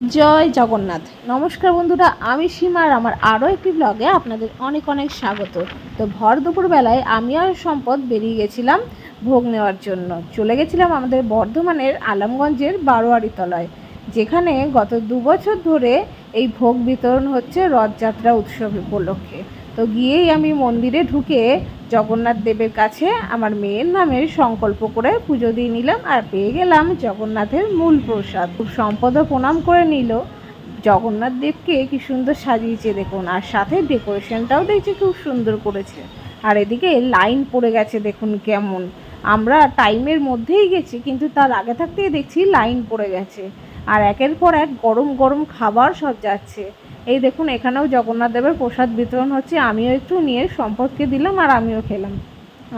জয় জগন্নাথ। নমস্কার বন্ধুরা, আমি সীমার আমার আরও একটি ব্লগে আপনাদের অনেক অনেক স্বাগত। তো ভর দুপুরবেলায় আমি আর সম্পদ বেরিয়ে গেছিলাম ভোগ নেওয়ার জন্য। চলে গেছিলাম আমাদের বর্ধমানের আলমগঞ্জের বারোয়ারিতলায় যেখানে গত দু বছর ধরে এই ভোগ বিতরণ হচ্ছে রথযাত্রা উৎসব উপলক্ষে। তো গিয়েই আমি মন্দিরে ঢুকে জগন্নাথ দেবের কাছে আমার মেয়ের নামে সংকল্প করে পুজো দিয়ে নিলাম আর পেয়ে গেলাম জগন্নাথের মূল প্রসাদ। খুব সম্পদও প্রণাম করে নিল। জগন্নাথ দেবকে কি সুন্দর সাজিয়েছে দেখুন, আর সাথে ডেকোরেশনটাও দেখছি খুব সুন্দর করেছে। আর এদিকে লাইন পড়ে গেছে দেখুন কেমন। আমরা টাইমের মধ্যেই গেছি, কিন্তু তার আগে থাকতেই দেখছি লাইন পড়ে গেছে। আর একের পর এক গরম গরম খাবার সব যাচ্ছে। এই দেখুন এখানেও জগন্নাথ দেবের প্রসাদ বিতরণ হচ্ছে। আমিও একটু নিয়ে সম্পদকে দিলাম আর আমিও খেলাম।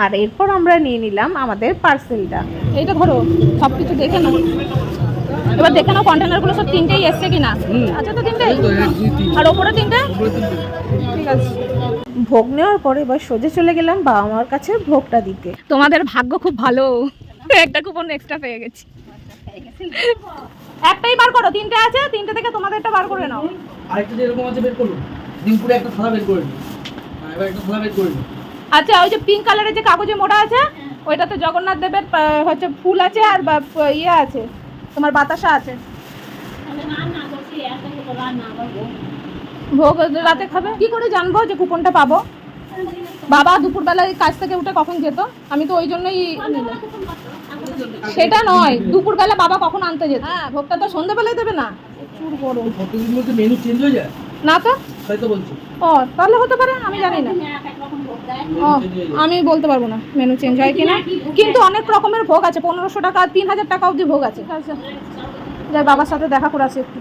আর এরপর আমরা নিয়ে নিলাম আমাদের পার্সেলটা। এইটা ধরো সব কিছু দেখে নাও। এবার দেখে নাও কন্টেনারগুলো সব তিনটেই এসছে কিনা। আচ্ছা তো তিনটেই আর ওপরে তিনটে? ঠিক আছে। ভোগ নেওয়ার পরে এবার সোজা চলে গেলাম বাবা মার কাছে ভোগটা দিতে। তোমাদের ভাগ্য খুব ভালো। একটা কুপন এক্সট্রা পেয়ে গেছি। একটাই বার করো তিনটে আছে তিনটে থেকে তোমাদেরটা বার করে নাও। আরেকটা যে এরকম আছে বের করুন ডিমপুরে একটা থালা বের করে নিন হ্যাঁ, এবার একটা থালা বের করে নিন আচ্ছা ওই যে পিঙ্ক কালারের যে কাগজে মোড়া আছে ওইটাতে জগন্নাথ দেবের হচ্ছে ফুল আছে আর বা- ইয়ে আছে তোমার বাতাসা আছে। ভোগ। রাতে খাবে? কি করে জানব যে কুপনটা পাবো? বাবা দুপুরবেলায় কাজ থেকে উঠে কখন যেত? আমি তো ওই জন্যই নিলাম। সেটা নয় দুপুরবেলা বাবা কখন আনতে যেত? হ্যাঁ ভোগটা তো সন্ধ্যেবেলায় দেবে না। মেনু চেঞ্জ হয়ে যায়। না তো? বলছি। ও তাহলে হতে পারে আমি জানি না। ও আমি বলতে পারব না মেনু চেঞ্জ হয় কিনা। কিন্তু অনেক রকমের ভোগ আছে পনেরোশো টাকা তিন হাজার টাকা অবধি ভোগ আছে। আচ্ছা। যাই বাবার সাথে দেখা করে আসি একটু।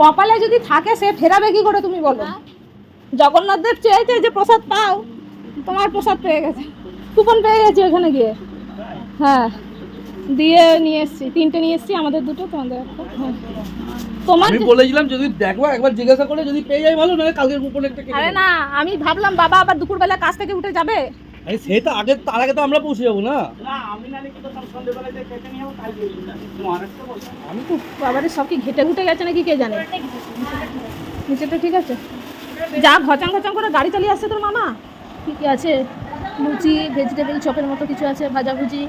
কপালে যদি থাকে সে ফেরাবে কি করে তুমি বলো। জগন্নাথ দেব চেয়েছে যে প্রসাদ পাও তোমার প্রসাদ পেয়ে গেছে। কুপন পেয়ে গেছি ওখানে গিয়ে। হ্যাঁ। দিয়ে নিয়ে এসছি তিনটে নিয়ে এসছি আমাদের দুটো তোমাদের একটা। হ্যাঁ। তোমার আমি বলেছিলাম যদি দেখো একবার জিজ্ঞাসা করে যদি পেয়ে যাই ভালো নাহলে কালকের কুপন একটা আরে না আমি ভাবলাম বাবা আবার দুপুরবেলা কাজ থেকে উঠে যাবে। আরে সে তো আগে তার আগে তো আমরা পৌঁছে যাব না। আমি তো বাবারে সব কি ঘেটে ঘুটে গেছে নাকি কে জানে? নিচেটা ঠিক আছে। যা ঘচাং ঘচাং করে গাড়ি চালিয়ে আসছে তোর মামা। কি আছে? লুচি ভেজিটেবল চপের মতো কিছু আছে ভাজাভুজি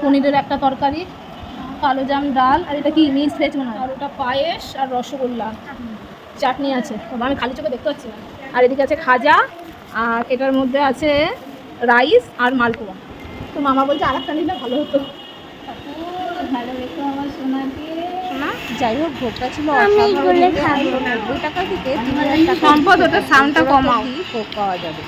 পনিরের একটা তরকারি কালো জাম ডাল আর এটা কি মিক্স ভেজ মনে হয়? আর ওটা পায়েস আর রসগোল্লা। চাটনি আছে। আমি খালি চোখে দেখতে পাচ্ছি না। আর এদিকে আছে খাজা আর এটার মধ্যে আছে রাইস আর মালপোয়া। তো মামা বলছে আর একটা নিলে ভালো হতো। শোনা যাই হোক ভোগটা ছিল সম্পদ ওটা সাউন্ডটা কমাও। ভোগ পাওয়া যাবে।